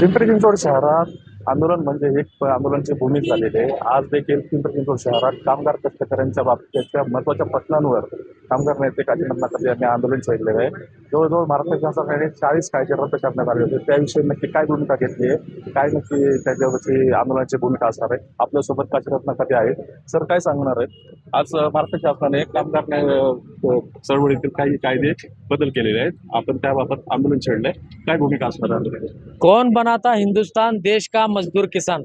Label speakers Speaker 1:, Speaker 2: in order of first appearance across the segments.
Speaker 1: पिंपरी चिंचवड शहरात आंदोलन म्हणजे एक आंदोलनाची भूमी झालेली आहे. आज देखील पिंपरी चिंचवड शहरात कामगार कष्टकऱ्यांच्या बाबतीच्या महत्त्वाच्या प्रश्नांवर कामगार नेते काजीनाथ नाकाते यांनी आंदोलन छेडलेलं आहे. जवळजवळ महाराष्ट्र सरकारने चाळीस कायदे रद्द करण्यात आले होते त्याविषयी नक्की काय भूमिका घेतली आहे? काय नक्की त्याच्यावरची आंदोलनाची भूमिका असणार आहे? आपल्यासोबत काशीनाथ कधी आहे. सर काय सांगणार आहे आज अं, महाराष्ट्र शासनाने कामगार चळवळीतील काही कायदे बदल केलेले आहेत. आपण त्याबाबत आंदोलन छेडलंय. काय भूमिका असणार आहे
Speaker 2: कौन बनाता हिंदुस्तान देश का मजदूर किसान?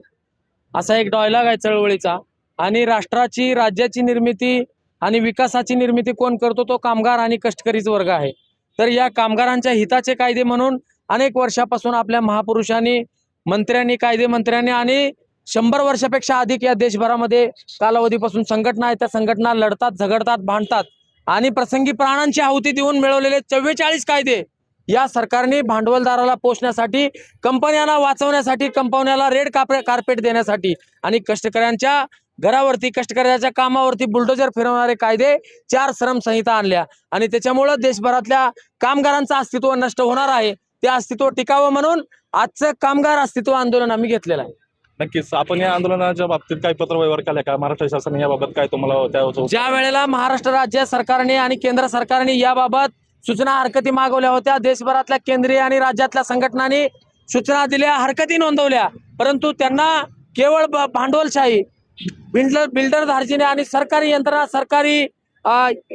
Speaker 2: असा एक डॉयलॉग आहे चळवळीचा. आणि राष्ट्राची राज्याची निर्मिती आणि विकासाची निर्मिती कोण करतो तो कामगार आणि कष्टकरीच वर्ग आहे. तर या कामगारांच्या हिताचे कायदे म्हणून अनेक वर्षापासून आपल्या महापुरुषांनी मंत्र्यांनी कायदे मंत्र्यांनी आणि शंभर वर्षापेक्षा अधिक या देशभरामध्ये कालावधीपासून संघटना आहे त्या संघटना लढतात झगडतात भांडतात आणि प्रसंगी प्राणांची आहुती देऊन मिळवलेले चव्वेचाळीस कायदे या सरकारने भांडवलदाराला पोचण्यासाठी कंपन्यांना वाचवण्यासाठी कंपन्याला रेड कापे कार्पेट देण्यासाठी आणि कष्टकऱ्यांच्या घरावरती कष्टकऱ्याच्या कामावरती बुलडोजर फिरवणारे कायदे चार श्रम संहिता आणल्या. आणि त्याच्यामुळं देशभरातल्या कामगारांचं अस्तित्व नष्ट होणार आहे. ते अस्तित्व टिकावं म्हणून आजचं कामगार अस्तित्व आंदोलन आम्ही घेतलेलं आहे.
Speaker 1: नक्कीच. आपण या आंदोलनाच्या बाबतीत काही पत्रव्यवहार केला का? महाराष्ट्र शासनाने याबाबत काय तुम्हाला
Speaker 2: ज्या वेळेला महाराष्ट्र राज्य सरकारने आणि केंद्र सरकारने याबाबत सूचना हरकती मागवल्या होत्या देशभरातल्या केंद्रीय आणि राज्यातल्या संघटनांनी सूचना दिल्या हरकती नोंदवल्या. परंतु त्यांना केवळ भांडवलशाही बिल्डर बिल्डर धारजीने आणि सरकारी यंत्रणा सरकारी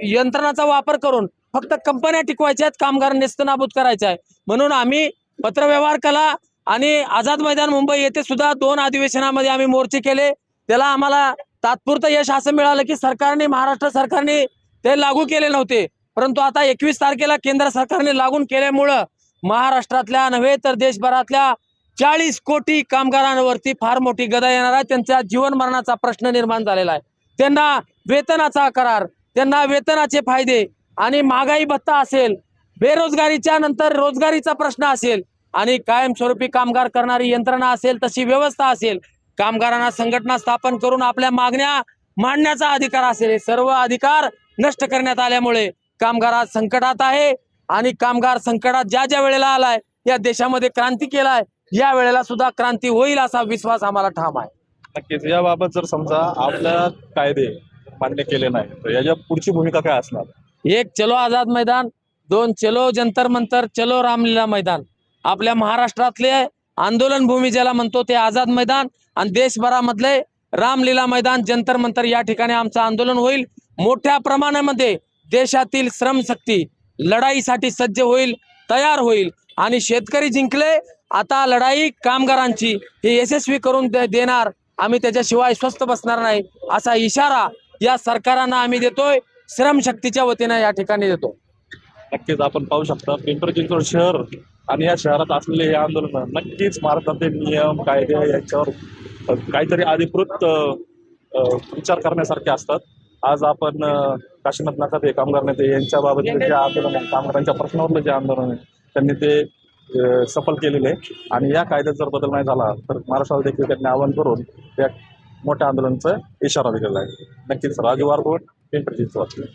Speaker 2: यंत्रणाचा वापर करून फक्त कंपन्या टिकवायच्या आहेत कामगार नेस्तनाबूत करायचं आहे म्हणून आम्ही पत्रव्यवहार कला आणि आझाद मैदान मुंबई येथे सुद्धा दोन अधिवेशनामध्ये आम्ही मोर्चे केले. त्याला आम्हाला तात्पुरतं यश असं मिळालं की सरकारने महाराष्ट्र सरकारने ते लागू केले नव्हते. परंतु आता एकवीस तारखेला केंद्र सरकारने लागून केल्यामुळं महाराष्ट्रातल्या नव्हे तर देशभरातल्या चाळीस कोटी कामगारांवरती फार मोठी गदा येणार आहे. त्यांच्या जीवन मरणाचा प्रश्न निर्माण झालेला आहे. त्यांना वेतनाचा करार त्यांना वेतनाचे फायदे आणि महागाई भत्ता असेल बेरोजगारीच्या नंतर रोजगारीचा प्रश्न असेल आणि कायमस्वरूपी कामगार करणारी यंत्रणा असेल तशी व्यवस्था असेल कामगारांना संघटना स्थापन करून आपल्या मागण्या मांडण्याचा अधिकार असेल हे सर्व अधिकार नष्ट करण्यात आल्यामुळे कामगार आज संकटात आहे आणि कामगार संकटात ज्या ज्या वेळेला आलाय या देशामध्ये क्रांती केलाय या वेळेला सुद्धा क्रांती होईल असा विश्वास आम्हाला ठाम आहे.
Speaker 1: नक्कीच. याबाबत जर समजा आपल्या कायदे मान्य केले नाही तर याच्या पुढची भूमिका काय असणार?
Speaker 2: एक चलो आझाद मैदान दोन चलो जंतर मंतर चलो रामलीला मैदान. आपल्या महाराष्ट्रातले आंदोलन भूमी ज्याला म्हणतो ते आझाद मैदान आणि देशभरामधले रामलीला मैदान जंतर मंतर या ठिकाणी आमचं आंदोलन होईल. मोठ्या प्रमाणामध्ये देशातील श्रमशक्ती लढाईसाठी सज्ज होईल. तयार होईल. आणि शेतकरी जिंकले आता लढाई कामगारांची हे यशस्वी करून दे- देणार. आम्ही त्याच्याशिवाय स्वस्त बसणार नाही असा इशारा या सरकारांना आम्ही देतोय. श्रमशक्तीच्या वतीनं या ठिकाणी देतो.
Speaker 1: नक्कीच आपण पाहू शकता पिंपरी चिंचवड शहर आणि या शहरात असलेले हे आंदोलन नक्कीच भारताचे नियम कायदे याच्यावर काहीतरी अधिकृत विचार करण्यासारखे असतात. आज आपण काशीनाथ नाकाते कामगार नेते यांच्याबाबत जे आंदोलन आहे कामगारांच्या प्रश्नावरलं जे आंदोलन आहे त्यांनी ते सफल केलेले आहे. आणि या कायद्यात जर बदल नाही झाला तर महाराष्ट्राला देखील त्यांनी आवाहन करून या मोठ्या आंदोलनाचा इशारा दिलेला आहे. नक्कीच राजू वारकोट पिंपरी चिंचवड